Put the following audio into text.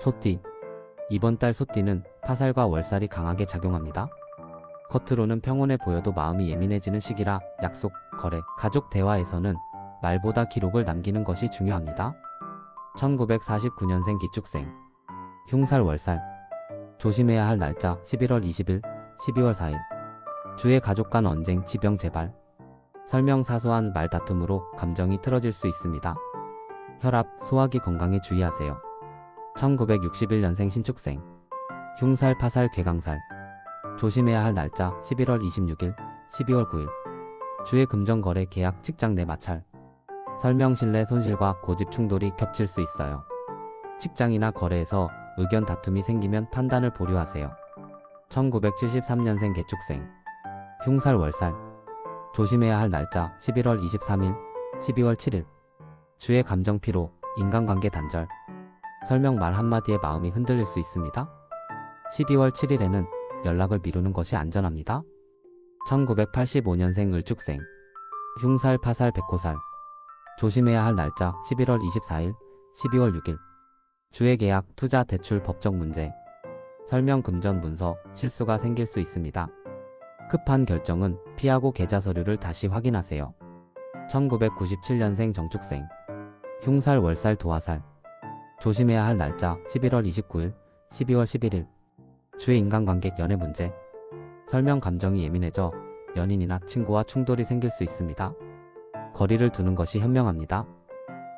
소띠. 이번 달 소띠는 파살과 월살이 강하게 작용합니다. 겉으로는 평온해 보여도 마음이 예민해지는 시기라 약속, 거래, 가족 대화에서는 말보다 기록을 남기는 것이 중요합니다. 1949년생 기축생. 흉살 월살. 조심해야 할 날짜 11월 20일, 12월 4일. 주의 가족 간 언쟁, 지병 재발. 설명 사소한 말다툼으로 감정이 틀어질 수 있습니다. 혈압, 소화기 건강에 주의하세요. 1961년생 신축생. 흉살, 파살, 괴강살. 조심해야 할 날짜 11월 26일, 12월 9일. 주의 금전 거래 계약 직장 내 마찰. 설명 신뢰 손실과 고집 충돌이 겹칠 수 있어요. 직장이나 거래에서 의견 다툼이 생기면 판단을 보류하세요. 1973년생 개축생. 흉살 월살. 조심해야 할 날짜 11월 23일, 12월 7일. 주의 감정 피로, 인간관계 단절. 설명 말 한마디에 마음이 흔들릴 수 있습니다. 12월 7일에는 연락을 미루는 것이 안전합니다. 1985년생 을축생. 흉살, 파살, 백호살. 조심해야 할 날짜 11월 24일, 12월 6일. 주의 계약, 투자, 대출, 법적 문제. 설명 금전 문서, 실수가 생길 수 있습니다. 급한 결정은 피하고 계좌 서류를 다시 확인하세요. 1997년생 정축생. 흉살, 월살, 도화살. 조심해야 할 날짜 11월 29일, 12월 11일. 주의 인간관계 연애 문제. 설명 감정이 예민해져 연인이나 친구와 충돌이 생길 수 있습니다. 거리를 두는 것이 현명합니다.